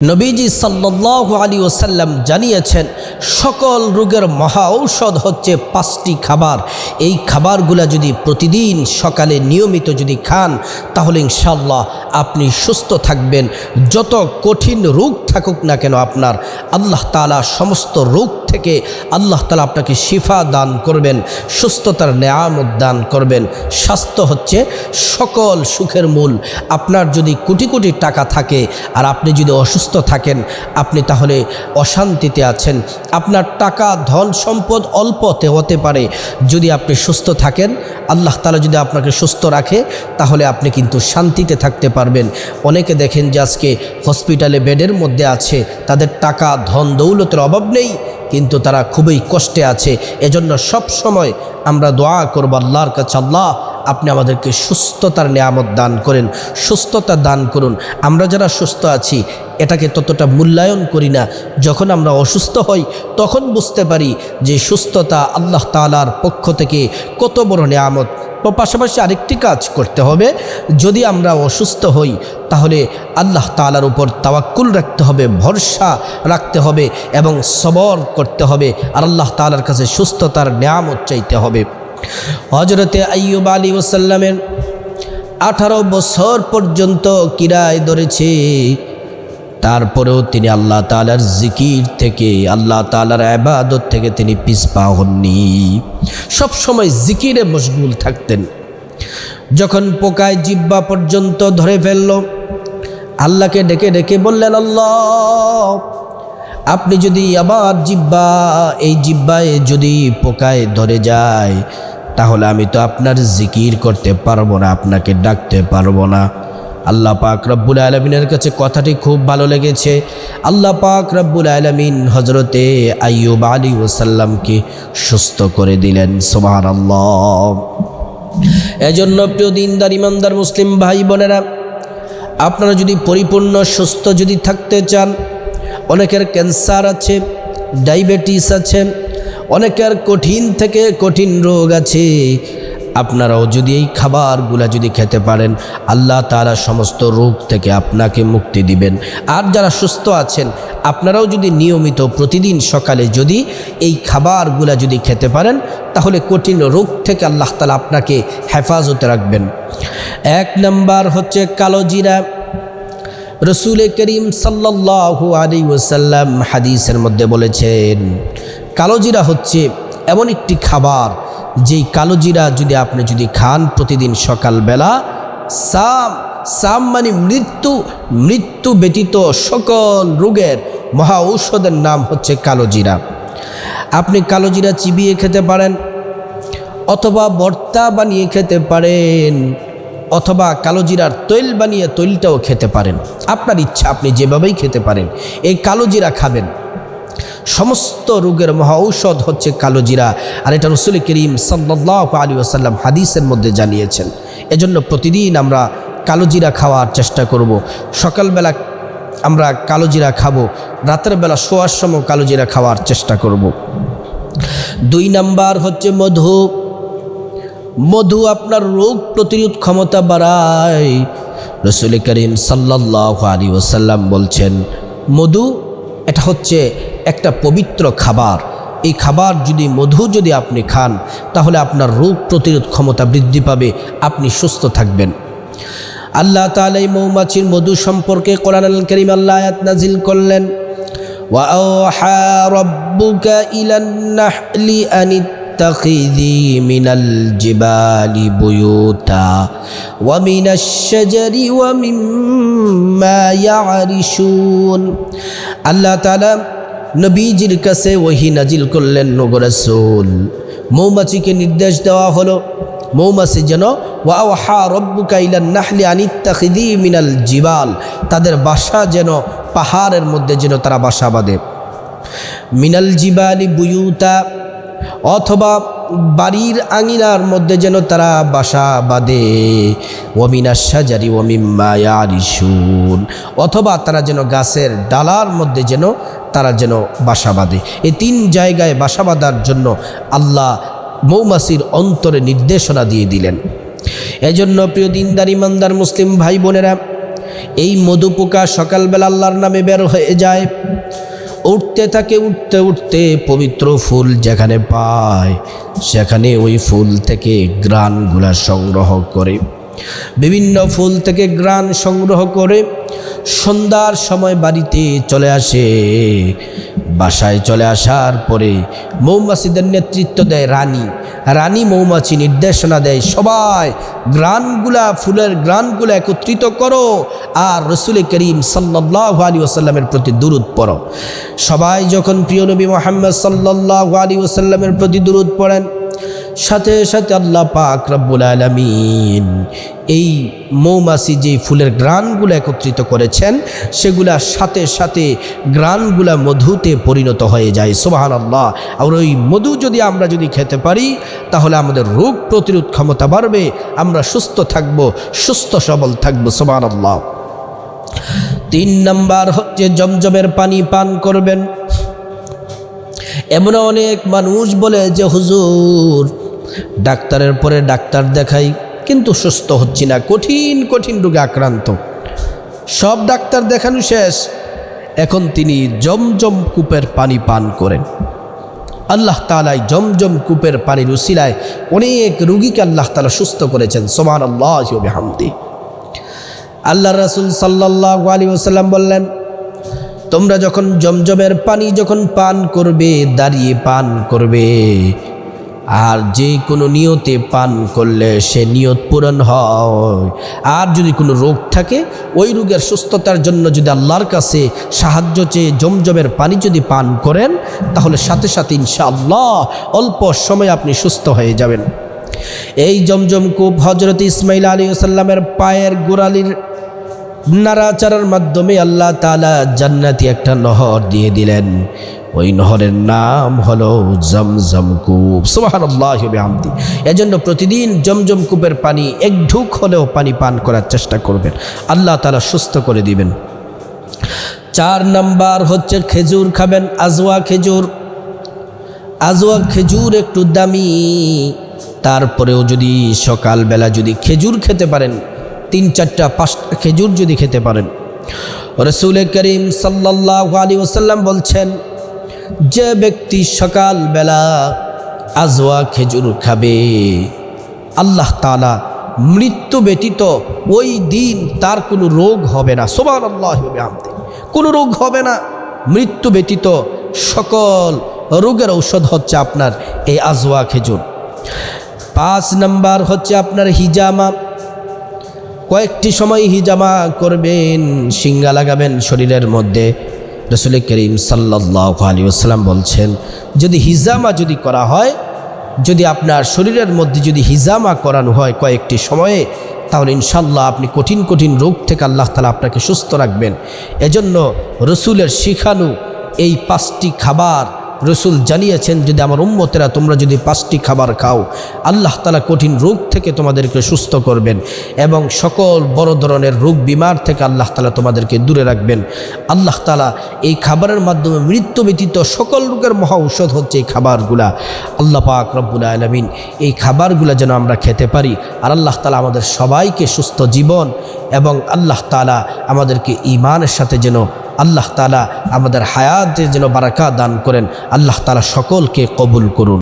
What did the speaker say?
নবীজি সাল্লাহ আলী ওসাল্লাম জানিয়েছেন, সকল রোগের মহা ঔষধ হচ্ছে পাঁচটি খাবার। এই খাবারগুলা যদি প্রতিদিন সকালে নিয়মিত যদি খান, তাহলে ইনশাল্লাহ আপনি সুস্থ থাকবেন। যত কঠিন রোগ থাকুক না কেন আপনার, আল্লাহ তালা সমস্ত রোগ থেকে আল্লাহ তালা আপনাকে শিফা দান করবেন, সুস্থতার নেয়ামত দান করবেন। স্বাস্থ্য হচ্ছে সকল সুখের মূল। আপনার যদি কোটি কোটি টাকা থাকে আর আপনি যদি অসুস্থ থাকেন, আপনি তাহলে অশান্তিতে আছেন। আপনার টাকা, ধন, সম্পদ অল্পতে হতে পারে। যদি আপনি সুস্থ থাকেন, আল্লাহ তালা যদি আপনাকে সুস্থ রাখে, তাহলে আপনি কিন্তু শান্তিতে থাকতে পারবেন। অনেকে দেখেন যে আজকে হসপিটালে বেডের মধ্যে আছে, তাদের টাকা, ধন, দৌলতের অভাব নেই। কিন্তু তারা খুবই কষ্টে আছে। এজন্য সব সময় আমরা দোয়া করব আল্লাহর কাছে, আল্লাহ, আপনি আমাদেরকে সুস্থতার নিয়ামত দান করেন, সুস্থতা দান করুন। আমরা যারা সুস্থ আছি, এটাকে ততটা মূল্যায়ন করি না। যখন আমরা অসুস্থ হই, তখন বুঝতে পারি যে সুস্থতা আল্লাহ তালার পক্ষ থেকে কত বড় নিয়ামত। তো পাশাপাশি আরেকটি কাজ করতে হবে। যদি আমরা অসুস্থ হই, তাহলে আল্লাহ তালার উপর তাওয়াক্কুল রাখতে হবে, ভরসা রাখতে হবে এবং সবর করতে হবে। আর আল্লাহ তালার কাছে সুস্থতার নিয়ামত চাইতে হবে। হজরতে আইয়ুব আলী ওসাল্লামের আঠারো বছর পর্যন্ত কিরায় ধরেছে। তারপরেও তিনি আল্লাহ তালার জিকির থেকে, আল্লাহ তালার আবাদত থেকে তিনি পিসপা হননি। সবসময় জিকিরে মশগুল থাকতেন। যখন পোকায় জিব্বা পর্যন্ত ধরে ফেলল, আল্লাহকে ডেকে ডেকে বললেন, আল্লাহ, আপনি যদি আবার জিব্বা, এই জিব্বায় যদি পোকায় ধরে যায়, তাহলে আমি তো আপনার জিকির করতে পারব না, আপনাকে ডাকতে পারব না। আল্লাহ পাক রব্বুল আলমিনের কাছে কথাটি খুব ভালো লেগেছে। আল্লাহ পাক রব্বুল আলমিন হজরতে আইয়ুব আলী ওসাল্লামকে সুস্থ করে দিলেন। সোমার আল্লাহ এজন্য প্রিয় দিনদার, ইমানদার মুসলিম ভাই বোনেরা, আপনারা যদি পরিপূর্ণ, সুস্থ যদি থাকতে চান, অনেকের ক্যান্সার আছে, ডায়াবেটিস আছে, অনেকের কঠিন থেকে কঠিন রোগ আছে আপনারাও যদি এই খাবারগুলা যদি খেতে পারেন, আল্লাহ তারা সমস্ত রোগ থেকে আপনাকে মুক্তি দিবেন। আর যারা সুস্থ আছেন, আপনারাও যদি নিয়মিত প্রতিদিন সকালে যদি এই খাবারগুলা যদি খেতে পারেন, তাহলে কঠিন রোগ থেকে আল্লাহ তালা আপনাকে হেফাজতে রাখবেন। এক নাম্বার হচ্ছে কালো জিরা। রসুল করিম সাল্লাহু আলী ওসাল্লাম হাদিসের মধ্যে বলেছেন কালোজিরা হচ্ছে এমন একটি খাবার যেই কালোজিরা যদি আপনি যদি খান প্রতিদিন সকালবেলা, সাম সাম মানে মৃত্যু মৃত্যু ব্যতীত সকল রোগের মহা ঔষধের নাম হচ্ছে কালোজিরা আপনি কালোজিরা চিবিয়ে খেতে পারেন, অথবা বর্তা বানিয়ে খেতে পারেন, অথবা কালো জিরার তৈল বানিয়ে তৈলটাও খেতে পারেন। আপনার ইচ্ছা, আপনি যেভাবেই খেতে পারেন, এই কালো জিরা খাবেন। সমস্ত রোগের মহা ঔষধ হচ্ছে কালো জিরা আর এটা রসুল করিম সাল্লাহ আলী আসাল্লাম হাদিসের মধ্যে জানিয়েছেন এজন্য প্রতিদিন আমরা কালো জিরা খাওয়ার চেষ্টা করব। সকালবেলা আমরা কালো জিরা খাব, রাতের বেলা শোয়ার সময় কালো জিরা খাওয়ার চেষ্টা করব। দুই নাম্বার হচ্ছে মধু মধু আপনার রোগ প্রতিরোধ ক্ষমতা বাড়ায় রসুল করিম সাল্লাহ আলী ওসাল্লাম বলছেন, মধু এটা হচ্ছে একটা পবিত্র খাবার। এই খাবার যদি, মধু যদি আপনি খান, তাহলে আপনার রোগ প্রতিরোধ ক্ষমতা বৃদ্ধি পাবে, আপনি সুস্থ থাকবেন। আল্লাহ তালে এই মৌমাছির মধু সম্পর্কে কোরআন আল করিম আল্লাহ নাজিল করলেন أن اتخذي من الجبال بيوتا ومن الشجر ومما يعرشون আল্লাহ তাআলা নবীজির কাছে ওহি নাজিল করলেন নগরাসুল মৌমাছিকে নির্দেশ দেওয়া হলো মৌমাছি যেন ওয়াহা রব্বুকা ইলান নাহলি আনিত্তাখিদি মিনাল জিবাল তাদের বাসা যেন পাহাড়ের মধ্যে যেন তারা বাসা বাঁধে মিনাল জিবালি বুয়ুতা অথবা বাড়ির আঙিনার মধ্যে যেন তারা বাসা বাঁধে। ওমিনা সাজারি ওমিম্মায়ারিসুন অথবা তারা যেন গাছের ডালার মধ্যে যেন তারা যেন বাসা বাঁধে। এই তিন জায়গায় বাসা বাঁধার জন্য আল্লাহ মৌমাছির অন্তরে নির্দেশনা দিয়ে দিলেন। এজন্য প্রিয় দিনদার, ইমানদার মুসলিম ভাই বোনেরা, এই মধু পোকা সকালবেলা আল্লাহর নামে বের হয়ে যায়। উঠতে থাকে, উঠতে উঠতে পবিত্র ফুল যেখানে পায়, সেখানে ওই ফুল থেকে গ্রানগুলা সংগ্রহ করে। বিভিন্ন ফুল থেকে গ্রান সংগ্রহ করে সন্ধ্যার সময় বাড়িতে চলে আসে। বাসায় চলে আসার পরে মৌমাছিদের নেতৃত্ব দেয় রানী। রানী মৌমাছি নির্দেশনা দেয়, সবাই গ্রানগুলা, ফুলের গ্রানগুলা একত্রিত করো আর রসুল করিম সাল্লাহ আলী ওসাল্লামের প্রতি দূরত পড়ো। সবাই যখন প্রিয় নবী মোহাম্মদ সাল্লাহ আলী ওসাল্লামের প্রতি দূরত পড়েন সাথে সাথে আল্লাহ পাক রব্বুল আলমিন এই মৌমাছি যে ফুলের গ্রানগুলো একত্রিত করেছেন, সেগুলা সাথে সাথে গ্রানগুলা মধুতে পরিণত হয়ে যায়। সোবাহান আল্লাহ আর ওই মধু যদি আমরা যদি খেতে পারি, তাহলে আমাদের রোগ প্রতিরোধ ক্ষমতা বাড়বে, আমরা সুস্থ থাকব, সুস্থ সবল থাকব। সোবাহান আল্লাহ তিন নাম্বার হচ্ছে জমজমের পানি পান করবেন। এমন অনেক মানুষ বলে যে, হুজুর ডাক্তারের পরে ডাক্তার দেখাই, কিন্তু সুস্থ হচ্ছি না, কঠিন কঠিন রোগে আক্রান্ত। সব ডাক্তার দেখানো শেষ। এখন তিনি জমজম কূপের পানি পান করেন। আল্লাহ তালাই জমজম কূপের পানির উসিলায় অনেক রুগীকে আল্লাহ তালা সুস্থ করেছেন সোমান আল্লাহ হামদি আল্লাহ রাসুল সাল্লাহ আলী ওসাল্লাম বললেন, তোমরা যখন জমজমের পানি যখন পান করবে, দাঁড়িয়ে পান করবে আর যে কোনো নিয়তে পান করলে সে নিয়ত পূরণ হয়। আর যদি কোনো রোগ থাকে, ওই রোগের সুস্থতার জন্য যদি আল্লাহর কাছে সাহায্য চেয়ে জমজমের পানি যদি পান করেন, তাহলে সাথে সাথে ইনশাআল্লাহ অল্প সময় আপনি সুস্থ হয়ে যাবেন। এই জমজম কূপ হজরত ইসমাইল আলী সাল্লামের পায়ের গোড়ালির নাড়াচাড়ার মাধ্যমে আল্লাহ তালা জান্নাতি একটা নহর দিয়ে দিলেন। ওই নহরের নাম হলো জমজম কূপ। সুবাহান্লাহমদি এজন্য প্রতিদিন জমজম কূপের পানি এক ঢুক হলেও পানি পান করার চেষ্টা করবেন। আল্লাহ তালা সুস্থ করে দিবেন। চার নাম্বার হচ্ছে খেজুর খাবেন, আজওয়া খেজুর। আজওয়া খেজুর একটু দামি, তারপরেও যদি সকালবেলা যদি খেজুর খেতে পারেন, তিন চারটা পাঁচটা খেজুর যদি খেতে পারেন। রসুল করিম সাল্লাহ আলী ওসাল্লাম বলছেন যে ব্যক্তি সকালবেলা আজওয়া খেজুর খাবে, আল্লাহ তালা মৃত্যু ব্যতীত ওই দিন তার কোনো রোগ হবে না। সোমান আল্লাহ আমতে কোনো রোগ হবে না। মৃত্যু ব্যতীত সকল রোগের ঔষধ হচ্ছে আপনার এই আজওয়া খেজুর। পাঁচ নাম্বার হচ্ছে আপনার হিজামা। কয়েকটি সময় হিজামা করবেন সিঙ্গা লাগাবেন শরীরের মধ্যে। রসুল করিম সাল্লাহ আলী আসসালাম বলছেন, যদি হিজামা যদি করা হয়, যদি আপনার শরীরের মধ্যে যদি হিজামা করানো হয় কয়েকটি সময়ে, তাহলে ইনশাল্লাহ আপনি কঠিন কঠিন রোগ থেকে আল্লাহ তালা আপনাকে সুস্থ রাখবেন। এজন্য রসুলের শিখানু এই পাঁচটি খাবার রসুল জানিয়েছেন, যদি আমার উম্মতেরা তোমরা যদি পাঁচটি খাবার খাও, আল্লাহ তালা কঠিন রোগ থেকে তোমাদেরকে সুস্থ করবেন এবং সকল বড় ধরনের রোগ বিমার থেকে আল্লাহ তালা তোমাদেরকে দূরে রাখবেন। আল্লাহ তালা এই খাবারের মাধ্যমে মৃত্যু ব্যতীত সকল রোগের মহা ঔষধ হচ্ছে এই খাবারগুলা। আল্লাহ পাক রব্বুল আলমিন এই খাবারগুলা যেন আমরা খেতে পারি আর আল্লাহ তালা আমাদের সবাইকে সুস্থ জীবন এবং আল্লাহ তালা আমাদেরকে ইমানের সাথে যেন আল্লাহ তালা আমাদের হায়াতে যেন বারাকা দান করেন আল্লাহ তালা সকলকে কবুল করুন।